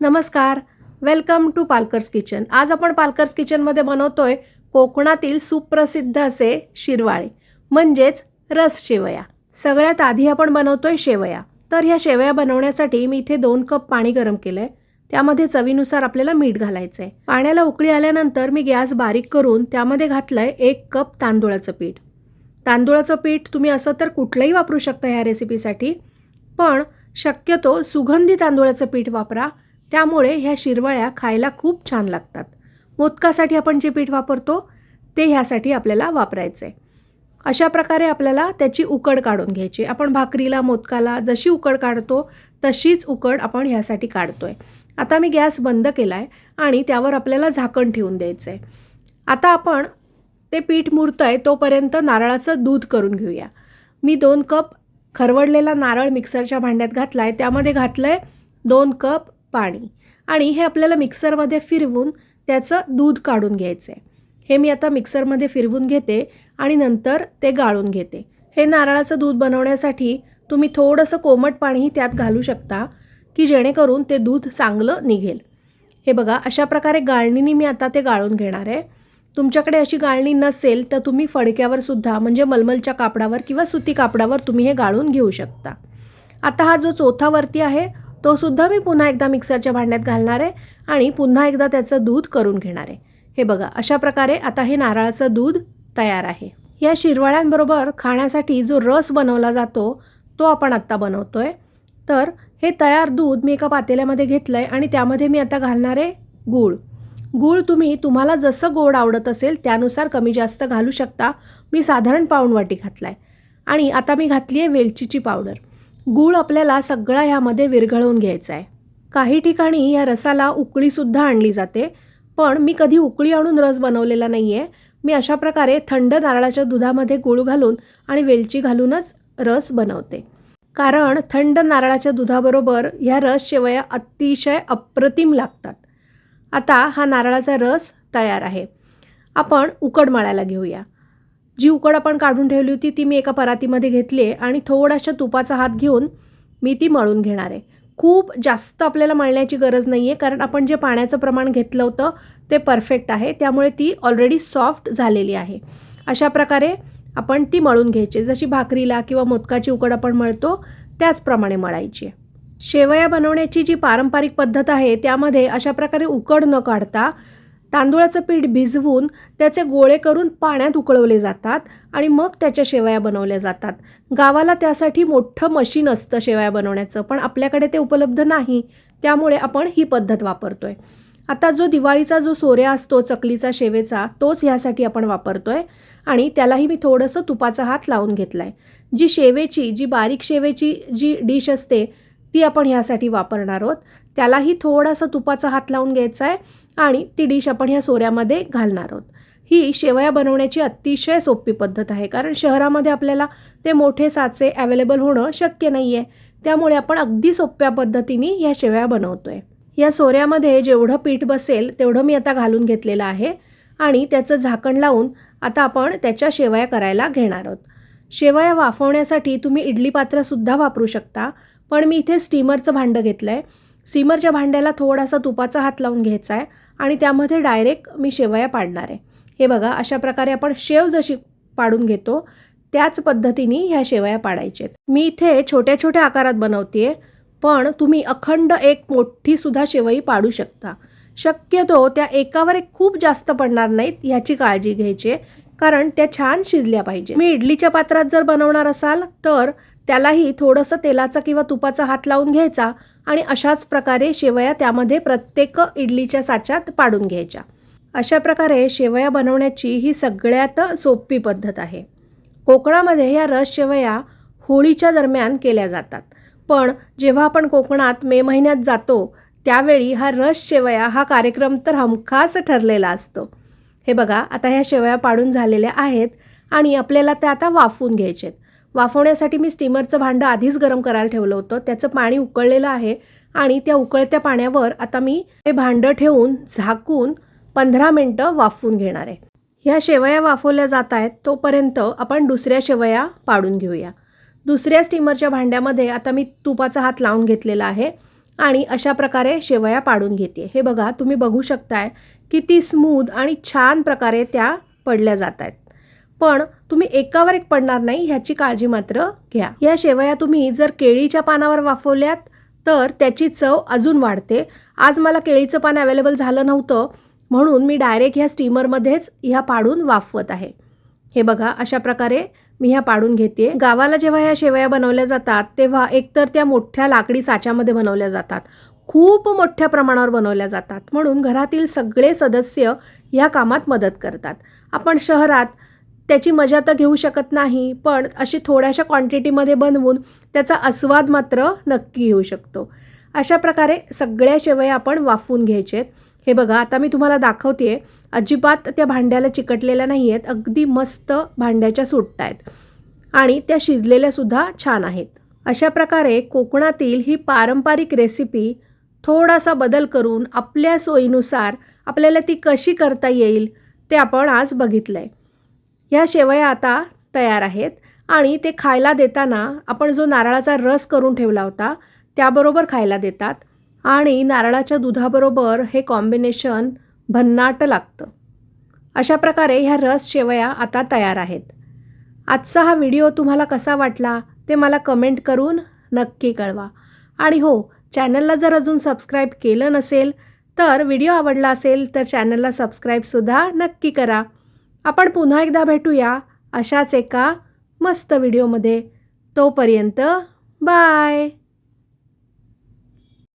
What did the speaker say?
नमस्कार. Welcome to पालकर्स kitchen आज आपण पालकर्स किचनमध्ये बनवतोय कोकणातील सुप्रसिद्ध असे शिरवाळे म्हणजेच रस शेवया. सगळ्यात आधी आपण बनवतोय शेवया. तर ह्या शेवया बनवण्यासाठी मी इथे दोन कप पाणी गरम केलं आहे त्यामध्ये चवीनुसार आपल्याला मीठ घालायचं आहे पाण्याला उकळी आल्यानंतर मी गॅस बारीक करून त्यामध्ये घातलं आहे एक कप तांदूळाचं पीठ. तांदूळाचं पीठ तुम्ही असं तर कुठलंही वापरू शकता ह्या रेसिपीसाठी पण शक्यतो सुगंधी तांदूळाचं पीठ वापरा. त्यामुळे ह्या शिरवळ्या खायला खूप छान लागतात. मोदकासाठी आपण जे पीठ वापरतो ते ह्यासाठी आपल्याला वापरायचं आहे अशा प्रकारे आपल्याला त्याची उकड काढून घ्यायची. आपण भाकरीला मोदकाला जशी उकड काढतो तशीच उकड आपण ह्यासाठी काढतो आहे आता मी गॅस बंद केला आहे आणि त्यावर आपल्याला झाकण ठेवून द्यायचं आहे आता आपण ते पीठ मुरतं आहे तोपर्यंत नारळाचं दूध करून घेऊया. मी दोन कप खरवडलेला नारळ मिक्सरच्या भांड्यात घातला आहे त्यामध्ये घातलं आहे दोन कप पाणी आणि हे आपल्याला मिक्सरमध्ये फिरवून त्याचं दूध काढून घ्यायचं आहे. हे मी आता मिक्सरमध्ये फिरवून घेते आणि नंतर ते गाळून घेते. हे नारळाचं दूध बनवण्यासाठी तुम्ही थोडंसं कोमट पाणीही त्यात घालू शकता की जेणेकरून ते दूध चांगलं निघेल. हे बघा अशा प्रकारे गाळणीने मी आता ते गाळून घेणार आहे. तुमच्याकडे अशी गाळणी नसेल तर तुम्ही फडक्यावर सुद्धा म्हणजे मलमलच्या कापडावर किंवा सुती कापडावर तुम्ही हे गाळून घेऊ शकता. आता हा जो चौथा वरती आहे तो सुद्धा मी पुन्हा एकदा मिक्सरच्या भांड्यात घालणार आहे आणि पुन्हा एकदा त्याचं दूध करून घेणार आहे. हे बघा अशा प्रकारे आता हे नारळाचं दूध तयार आहे. या शिरवाळ्यांबरोबर खाण्यासाठी जो रस बनवला जातो तो आपण आत्ता बनवतो आहे तर हे तयार दूध मी एका पातेल्यामध्ये घेतलं आहे आणि त्यामध्ये मी आता घालणार आहे गूळ. गूळ तुम्ही तुम्हाला जसं गोड आवडत असेल त्यानुसार कमी जास्त घालू शकता. मी साधारण पाऊण वाटी घातला आहे आणि आता मी घातली आहे वेलचीची पावडर. गूळ आपल्याला सगळा ह्यामध्ये विरघळवून घ्यायचा आहे काही ठिकाणी या रसाला उकळीसुद्धा आणली जाते पण मी कधी उकळी आणून रस बनवलेला नाही आहे मी अशा प्रकारे थंड नारळाच्या दुधामध्ये गूळ घालून आणि वेलची घालूनच रस बनवते. कारण थंड नारळाच्या दुधाबरोबर ह्या रस शेवया अतिशय अप्रतिम लागतात. आता हा नारळाचा रस तयार आहे. आपण उकड मळायला घेऊया. जी उकड आपण काढून ठेवली होती ती मी एका परातीमध्ये घेतली आहे आणि थोडाशा तुपाचा हात घेऊन मी ती मळून घेणार आहे. खूप जास्त आपल्याला मळण्याची गरज नाही आहे कारण आपण जे पाण्याचं प्रमाण घेतलं होतं ते परफेक्ट आहे. त्यामुळे ती ऑलरेडी सॉफ्ट झालेली आहे. अशा प्रकारे आपण ती मळून घ्यायची जशी भाकरीला किंवा मोदकाची उकड आपण मळतो त्याचप्रमाणे मळायची शेवया बनवण्याची जी पारंपरिक पद्धत आहे त्यामध्ये अशा प्रकारे उकड न काढता तांदूळाचं पीठ भिजवून त्याचे गोळे करून पाण्यात उकळवले जातात आणि मग त्याच्या शेवया बनवल्या जातात. गावाला त्यासाठी मोठं मशीन असतं शेवया बनवण्याचं पण आपल्याकडे ते उपलब्ध नाही. त्यामुळे आपण ही पद्धत वापरतोय. आता जो दिवाळीचा जो सोऱ्या असतो चकलीचा शेवेचा तोच ह्यासाठी आपण वापरतोय आणि त्यालाही मी थोडंसं तुपाचा हात लावून घेतला आहे जी शेवेची जी बारीक शेवेची जी डिश असते ती आपण ह्यासाठी वापरणार आहोत त्यालाही थोडासा तुपाचा हात लावून घ्यायचा आहे आणि ती डिश आपण ह्या सोऱ्यामध्ये घालणार आहोत. ही शेवया बनवण्याची अतिशय सोपी पद्धत आहे कारण शहरामध्ये आपल्याला ते मोठे साचे अवेलेबल होणं शक्य नाही आहे त्यामुळे आपण अगदी सोप्या पद्धतीने ह्या शेवया बनवतो आहे या सोऱ्यामध्ये जेवढं पीठ बसेल तेवढं मी आता घालून घेतलेलं आहे आणि त्याचं झाकण लावून आता आपण त्याच्या शेवया करायला घेणार आहोत. शेवया वाफवण्यासाठी तुम्ही इडली पात्रसुद्धा वापरू शकता. पण मी इथे स्टीमरचं भांडं घेतलं आहे स्टीमरच्या भांड्याला थोडासा तुपाचा हात लावून घ्यायचा आहे आणि त्यामध्ये डायरेक्ट मी शेवया पाडणार आहे. हे बघा अशा प्रकारे आपण शेव जशी पाडून घेतो त्याच पद्धतीने ह्या शेवया पाडायच्या आहेत मी इथे छोट्या छोट्या आकारात बनवते पण तुम्ही अखंड एक मोठीसुद्धा शेवई पाडू शकता. शक्यतो त्या एकावर एक खूप जास्त पडणार नाहीत ह्याची काळजी घ्यायची आहे कारण त्या छान शिजल्या पाहिजे मी इडलीच्या पात्रात जर बनवणार असाल तर त्यालाही थोडंसं तेलाचा किंवा तुपाचा हात लावून घ्यायचा आणि अशाच प्रकारे शेवया त्यामध्ये प्रत्येक इडलीच्या साच्यात पाडून घ्यायच्या. अशा प्रकारे शेवया बनवण्याची ही सगळ्यात सोपी पद्धत आहे. कोकणामध्ये ह्या रस शेवया होळीच्या दरम्यान केल्या जातात. पण जेव्हा आपण कोकणात मे महिन्यात जातो त्यावेळी हा रस शेवया हा कार्यक्रम तर हमखास ठरलेला असतो. हे बघा आता ह्या शेवया पाडून झालेल्या आहेत आणि आपल्याला त्या आता वाफवून घ्यायचे आहेत वाफवण्यासाठी मी स्टीमरचं भांडं आधीच गरम करायला ठेवलं होतं. त्याचं पाणी उकळलेलं आहे आणि त्या उकळत्या पाण्यावर आता मी हे भांडं ठेवून झाकून पंधरा मिनटं वाफवून घेणार आहे. ह्या शेवया वाफवल्या जात आहेत तोपर्यंत आपण दुसऱ्या शेवया पाडून घेऊया. दुसऱ्या स्टीमरच्या भांड्यामध्ये आता मी तुपाचा हात लावून घेतलेला आहे आणि अशा प्रकारे शेवया पाडून घेते. हे बघा तुम्ही बघू शकताय किती स्मूद आणि छान प्रकारे त्या पडल्या जात आहेत. पण तुम्ही एकावर एक पडणार नाही ह्याची काळजी मात्र घ्या. या शेवया तुम्ही जर केळीच्या पानावर वाफवल्यात तर त्याची चव अजून वाढते. आज मला केळीचं पान अवेलेबल झालं नव्हतं म्हणून मी डायरेक्ट ह्या स्टीमरमध्येच ह्या पाडून वाफवत आहे. हे बघा अशा प्रकारे मी ह्या पाडून घेते गावाला जेव्हा ह्या शेवया बनवल्या जातात तेव्हा एकतर त्या मोठ्या लाकडी साच्यामध्ये बनवल्या जातात. खूप मोठ्या प्रमाणावर बनवल्या जातात. म्हणून घरातील सगळे सदस्य या कामात मदत करतात. आपण शहरात त्याची मजा तर घेऊ शकत नाही पण अशी थोड्याशा क्वांटिटीमध्ये बनवून त्याचा आस्वाद मात्र नक्की घेऊ शकतो. अशा प्रकारे सगळ्या शेवया आपण वाफवून आहेत. हे बघा आता मी तुम्हाला दाखवते अजिबात त्या भांड्याला चिकटलेल्या नाही आहेत अगदी मस्त भांड्याच्या सुट्ट आहेत. आणि त्या शिजलेल्यासुद्धा छान आहेत. अशा प्रकारे कोकणातील ही पारंपरिक रेसिपी थोडासा बदल करून आपल्या सोयीनुसार आपल्याला ती कशी करता येईल ते आपण आज बघितलं आहे ह्या शेवया आता तयार आहेत आणि ते खायला देताना आपण जो नारळाचा रस करून ठेवला होता त्याबरोबर खायला देतात आणि नारळाच्या दुधाबरोबर हे कॉम्बिनेशन भन्नाट लागतं. अशा प्रकारे ह्या रस शेवया आता तयार आहेत. आजचा हा व्हिडिओ तुम्हाला कसा वाटला ते मला कमेंट करून नक्की कळवा. आणि हो चॅनलला जर अजून सबस्क्राईब केलं नसेल तर व्हिडिओ आवडला असेल तर चॅनलला सबस्क्राईबसुद्धा नक्की करा. आपण पुन्हा एकदा भेटूया अशाच एका मस्त व्हिडिओमध्ये. तोपर्यंत बाय.